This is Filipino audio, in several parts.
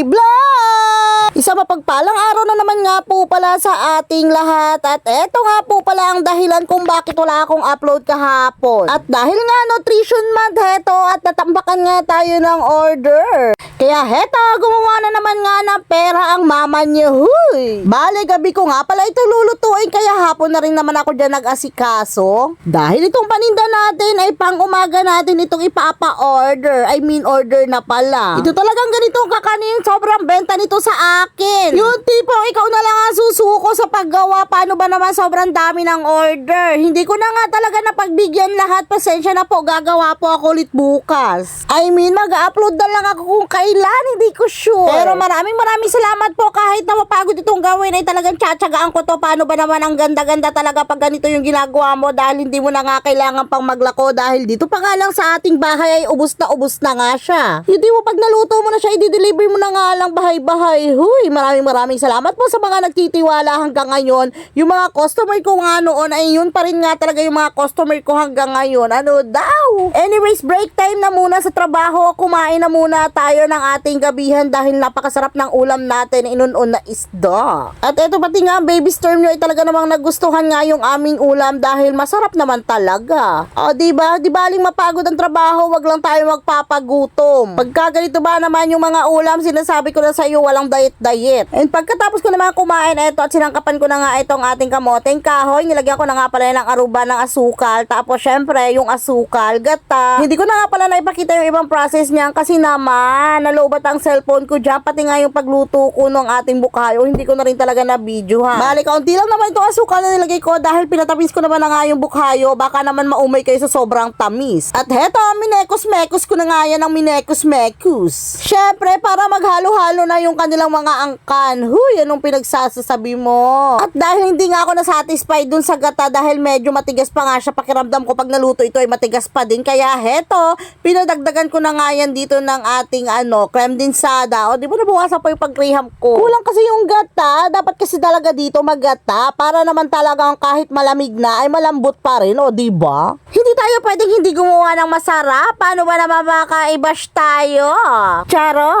mini vlog! Isa mapagpalang araw na naman nga po pala sa ating lahat at eto nga po pala ang dahilan kung bakit wala akong upload kahapon. At dahil nga nutrition month heto at natambakan nga tayo ng order. Kaya heto, gumawa na naman nga ng pera ang mama niya. Huy! Bale, gabi ko nga pala ito lulutuin kaya hapon na rin naman ako dyan nag-asikaso. Dahil itong paninda natin ay pang umaga natin itong ipapa-order. I mean, order na pala. Ito talagang ganitong kakanin. Sobrang benta nito sa akin. Yung tipo, ikaw na lang ang susuko sa paggawa. Paano ba naman sobrang dami ng order? Hindi ko na nga talaga napagbigyan lahat. Pasensya na po, gagawa po ako ulit bukas. I mean, mag-upload na lang ako kung kailan. Hindi ko sure. Pero maraming maraming salamat po kahit na mapagod itong gawin ay talagang tsatsagaan ko to. Paano ba naman ang ganda-ganda talaga pag ganito yung ginagawa mo dahil hindi mo na nga kailangan pang maglako dahil dito pa nga lang sa ating bahay ay ubos na ubos na nga siya. Hindi mo pag naluto mo na siya, i-deliver mo na nga lang bahay-bahay. Huy, maraming maraming salamat po sa mga nagtitiwala hanggang ngayon. Yung mga customer ko nga noon ay yun pa rin nga talaga yung mga customer ko hanggang ngayon. Ano daw? Anyways, break time na muna sa trabaho. Kumain na muna tayo ng ating gabihan dahil napakasarap ng ulam natin inunon na isda. At eto pati nga, baby storm nyo ay talaga namang nagustuhan nga yung aming ulam dahil masarap naman talaga. O, di ba? Di baling mapagod ang trabaho, wag lang tayo magpapagutom. Pagka ganito ba naman yung mga ulam, sinasabi ko na sa iyo, walang diet-diet. And pagkatapos ko naman kumain eto at sinangkapan ko na nga itong ating kamoteng kahoy, nilagyan ko na nga pala ng aruba ng asukal. Tapos syempre, yung asukal, gata. Hindi ko na nga pala naipakita yung ibang process niyan kasi naman, nalobat ang cellphone ko dyan, pati nga yung pagluto ko ng ating bukayo, hindi ko na rin talaga na video ha. Bali, kaunti lang naman itong asukal na nilagay ko dahil pinatamis ko naman na nga yung bukhayo, baka naman maumay kayo sa sobrang tamis. At heto, minekos-mekos ko na nga yan ng minekos-mekos. Syempre, para maghalo-halo na yung kanilang mga angkan. Huy, anong pinagsasasabi mo? At dahil hindi nga ako nasatisfied dun sa gata dahil medyo matigas pa nga siya pakiramdam ko pag naluto ito ay matigas pa din. Kaya heto, pinadagdagan ko na nga yan dito ng ating ano, creme dinsada. O di ba nabawasan pa yung pagriham ko? Kulang kasi yung gata. Dapat kasi talaga dito magata para naman talagang kahit malamig na ay malambot pa rin. O di ba? Hindi tayo pwedeng hindi gumawa ng masarap. Paano ba naman makaibash tayo?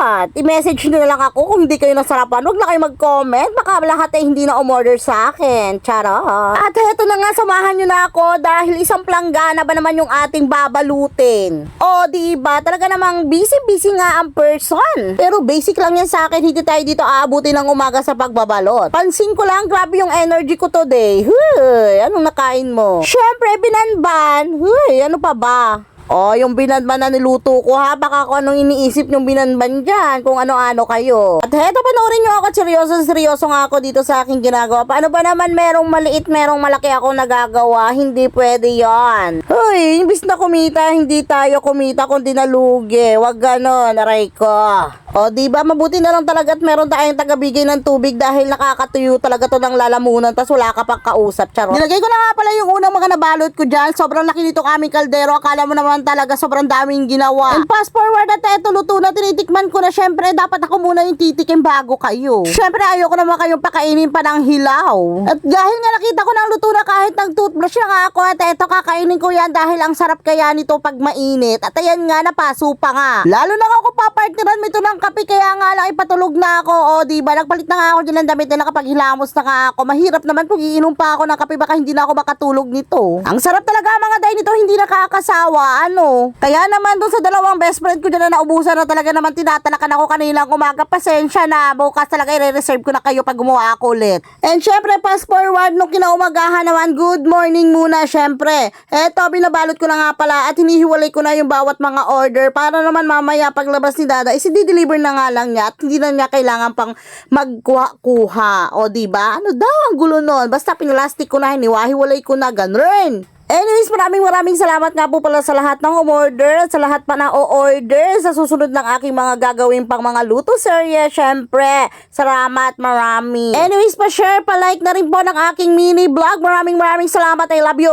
Charot. I-message nyo na lang ako kung hindi kayo nasarapan. Huwag na kayo mag-comment. Baka lahat ay hindi na umorder sa akin. Charot. At heto na nga, samahan nyo na ako dahil isang planggana ba naman yung ating babalutin. O, di ba? Talaga namang busy-busy nga ang person. Pero basic lang yan sa akin. Hindi tayo dito aabutin ng umaga sa pagbabalot. Pansin ko lang, grabe yung energy ko today. Huy, anong nakain mo? Syempre, binanban. Huy, ano pa ba? Oh, yung binanban na niluto ko ha, baka kung anong iniisip yung binanban dyan, kung ano-ano kayo. At heto, panoorin nyo ako, seryoso, seryoso nga ako dito sa aking ginagawa. Paano ba naman merong maliit, merong malaki ako nagagawa? Hindi pwede yon. Hoy, imbis na kumita, hindi tayo kumita kundi nalugi. Wag ganon, aray ko. O, di ba mabuti na lang talaga at meron tayong tagabigay ng tubig dahil nakakatuyo talaga to ng lalamunan tas wala ka pang kausap, charot. Nilagay ko na nga pala yung unang mga nabalot ko dyan. Sobrang laki nitong aming kaldero. Akala mo naman talaga sobrang daming ginawa. And fast forward at eto, luto na tinitikman ko na syempre dapat ako muna yung titikim bago kayo. Syempre ayoko naman kayong pakainin pa ng hilaw. At dahil nga nakita ko ng luto na kahit nag-toothbrush na nga ako at eto kakainin ko yan dahil ang sarap kaya nito pag mainit. At ayan nga, napaso pa nga. Lalo na ako papartneran mo ito kape kaya nga lang ipatulog na ako. O di ba nagpalit na nga ako dyan ng damit nila kapag na nga ako. Mahirap naman kung iinom pa ako ng kape baka hindi na ako makatulog nito. Ang sarap talaga mga day nito hindi nakakasawa. Ano? Kaya naman dun sa dalawang best friend ko dyan na naubusan na talaga naman tinatalakan ako kanilang umaga. Pasensya na. Bukas talaga i-reserve ko na kayo pag gumawa ako ulit. And syempre fast forward nung kinaumagahan naman good morning muna syempre. Eto binabalot ko na nga pala at hinihiwalay ko na yung bawat mga order para naman mamaya paglabas ni Dada is i-deliver na nga lang niya at hindi na niya kailangan pang magkuha-kuha. O ba? Ano daw ang gulo nun? Basta pinalastik ko na, hiniwahiwalay ko na, ganun. Anyways, maraming maraming salamat nga po pala sa lahat ng umorder sa lahat pa na o-order sa susunod ng aking mga gagawin pang mga luto serye. Syempre, salamat marami. Anyways, pa-share, pa-like na rin po ng aking mini vlog. Maraming maraming salamat. I love you.